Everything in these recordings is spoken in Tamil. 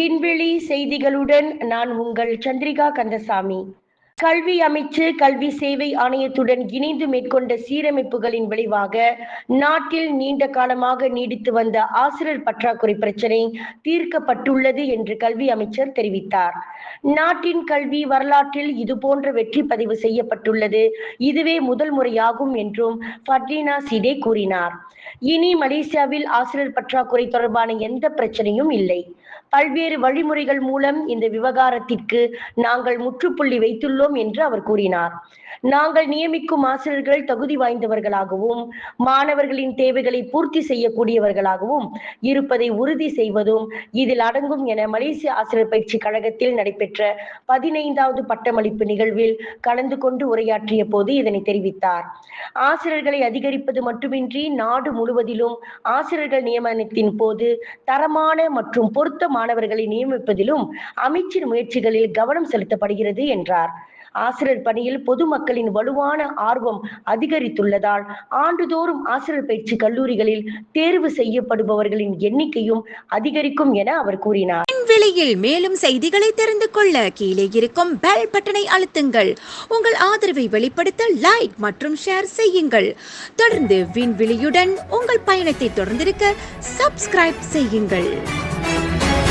விண்வெளி செய்திகளுடன் நான் உங்கள் சந்திரிகா கந்தசாமி. கல்வி அமைச்சு கல்வி சேவை ஆணையத்துடன் இணைந்து மேற்கொண்ட சீரமைப்புகளின் விளைவாக நாட்டில் நீண்ட காலமாக நீடித்து வந்த ஆசிரியர் பற்றாக்குறை பிரச்சினை தீர்க்கப்பட்டுள்ளது என்று கல்வி அமைச்சர் தெரிவித்தார். நாட்டின் கல்வி வரலாற்றில் இதுபோன்ற வெற்றி பதிவு செய்யப்பட்டுள்ளது. இதுவே முதல் முறையாகும் என்றும் ஃபட்ரினா சிடே கூறினார். இனி மலேசியாவில் ஆசிரியர் பற்றாக்குறை தொடர்பான எந்த பிரச்சனையும் இல்லை. பல்வேறு வழிமுறைகள் மூலம் இந்த விவகாரத்திற்கு நாங்கள் முற்றுப்புள்ளி வைத்துள்ளோம் என்று அவர் கூறினார். நாங்கள் நியமிக்கும் ஆசிரியர்கள் தகுதி வாய்ந்தவர்களாகவும் மாணவர்களின் தேவைகளை பூர்த்தி செய்யக்கூடியவர்களாகவும் இருப்பதை உறுதி செய்வதும் இதில் அடங்கும் என மலேசிய ஆசிரியர் பயிற்சி கழகத்தில் நடைபெற்ற பதினைந்தாவது பட்டமளிப்பு நிகழ்வில் கலந்து கொண்டு உரையாற்றிய போது இதனை தெரிவித்தார். ஆசிரியர்களை அதிகரிப்பது மட்டுமின்றி நாடு முழுவதிலும் ஆசிரியர்கள் நியமனத்தின் போது தரமான மற்றும் பொருத்த மாணவர்களை நியமிப்பதிலும் அமைச்சின் முயற்சிகளில் கவனம் செலுத்தப்படுகிறது என்றார். ஆசிரியர் பணியில் பொதுமக்களின் வலுவான ஆர்வம் அதிகரித்துள்ளதால் ஆண்டுதோறும் ஆசிரியர் பயிற்சி கல்லூரிகளில் தேர்வு செய்யப்படுபவர்களின் எண்ணிக்கையும் அதிகரிக்கும் என அவர் கூறினார். விலையில் மேலும் செய்திகளை தெரிந்து கொள்ள கீழே இருக்கும் பெல் பட்டனை அழுத்துங்கள். உங்கள் ஆதரவை வெளிப்படுத்த லைக் மற்றும் ஷேர் செய்யுங்கள். தொடர்ந்து விண்வெளியுடன் உங்கள் பயணத்தை தொடர்ந்திருக்க சப்ஸ்கிரைப் செய்யுங்கள்.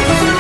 Thank you.